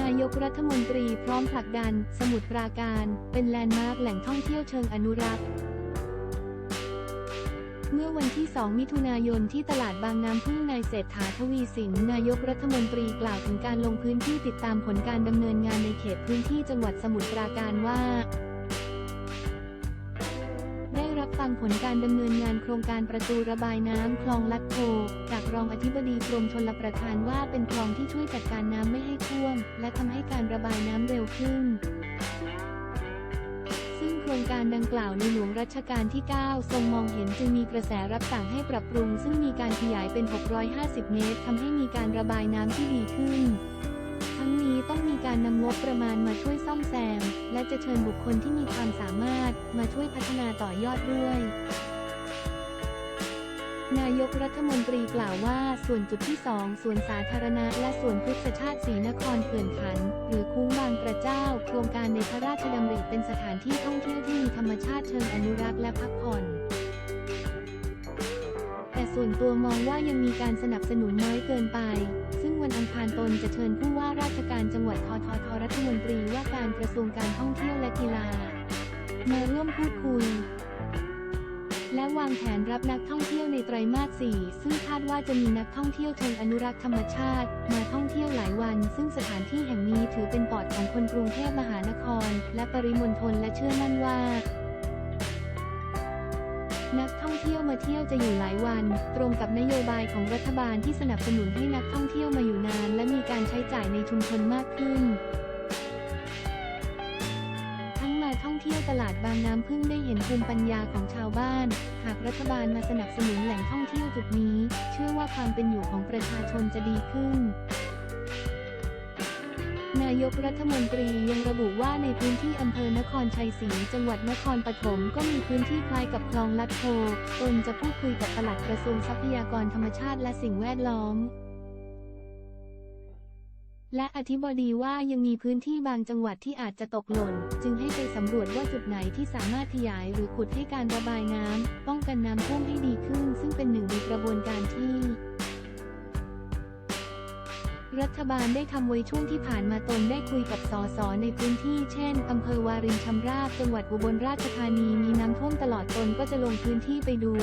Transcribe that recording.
นายกรัฐมนตรีพร้อมผลักดัน สมุทรปราการ เป็นแลนด์มาร์คแหล่งท่องเที่ยวเชิงอนุรักษ์ เมื่อวันที่ 2 มิถุนายนที่ตลาดบางน้ำพึ่งนายเศรษฐาทวีสินนายกรัฐมนตรีกล่าวถึงการลงพื้นที่ติดตามผลการดำเนินงานในเขตพื้นที่จังหวัดสมุทรปราการว่า ฟังผลการดำเนินงานโครงการประตูระบายน้ำคลองลัดโพจากรองอธิบดีกรมชลประทานว่าเป็นคลองที่ช่วยจัดการน้ำไม่ให้ท่วม และทำให้การระบายน้ำเร็วขึ้นซึ่งโครงการดังกล่าวในหลวงรัชกาลที่ 9 ทรงมองเห็นจึงมีกระแสรับสั่งให้ปรับปรุง ซึ่งมีการขยายเป็น 650 เมตรทำให้มีการระบายน้ำที่ดีขึ้น ทั้งนี้ต้องมีการนำงบประมาณมาช่วยซ่อมแซม และจะเชิญบุคคลที่มีความสามารถมาช่วยพัฒนาต่อยอดด้วยนายกรัฐมนตรีกล่าวว่า ส่วนจุดที่ 2 ส่วนสาธารณะ และส่วนพฤกษชาติศรีนครเขื่อนขัน หรือคุ้งบางกระเจ้า โครงการในพระราชดำริเป็นสถานที่ท่องเที่ยวที่มีธรรมชาติเชิงอนุรักษ์และพักผ่อน ส่วนตัวมองว่ายังมีการสนับสนุนน้อยเกินไป ซึ่งวันอังคารตนจะเชิญผู้ว่าราชการจังหวัดทททรัฐมนตรีว่าการกระทรวงการท่องเที่ยวและกีฬา มาร่วมพูดคุย และวางแผนรับนักท่องเที่ยวในไตรมาส 4 ซึ่งคาดว่าจะมีนักท่องเที่ยวเชิงอนุรักษ์ธรรมชาติ มาท่องเที่ยวหลายวัน ซึ่งสถานที่แห่งนี้ถือเป็นปอดของคนกรุงเทพมหานคร และปริมณฑลและเชื่อมั่นว่า นักท่องเที่ยวมาเที่ยวจะอยู่หลายวัน ตรงกับนโยบายของรัฐบาลที่สนับสนุนให้นักท่องเที่ยวมาอยู่นาน และมีการใช้จ่ายในชุมชนมากขึ้น ทั้งมาท่องเที่ยวตลาดบางน้ำพึ่งได้เห็นภูมิปัญญาของชาวบ้าน หากรัฐบาลมาสนับสนุนแหล่งท่องเที่ยวจุดนี้ เชื่อว่าความเป็นอยู่ของประชาชนจะดีขึ้น นายกรัฐมนตรียังระบุว่าในพื้นที่อำเภอนครชัยศรีจังหวัดนครปฐมก็มีพื้นที่คล้ายกับคลองลัดโพตนจะพูดคุยกับปลัดกระทรวงทรัพยากรธรรมชาติและสิ่งแวดล้อม และอธิบดีว่ายังมีพื้นที่บางจังหวัดที่อาจจะตกหล่น จึงให้ไปสำรวจว่าจุดไหนที่สามารถขยายหรือขุดให้การระบายน้ำป้องกันน้ำท่วมให้ดีขึ้น ซึ่งเป็นหนึ่งในกระบวนการที่ รัฐบาลได้ทำไว้ช่วงที่ผ่านมาตนได้คุยกับสสในพื้นที่เช่นอำเภอวารินชำราบจังหวัดอุบลราชธานีมีน้ำท่วมตลอดตนก็จะลงพื้นที่ไปดู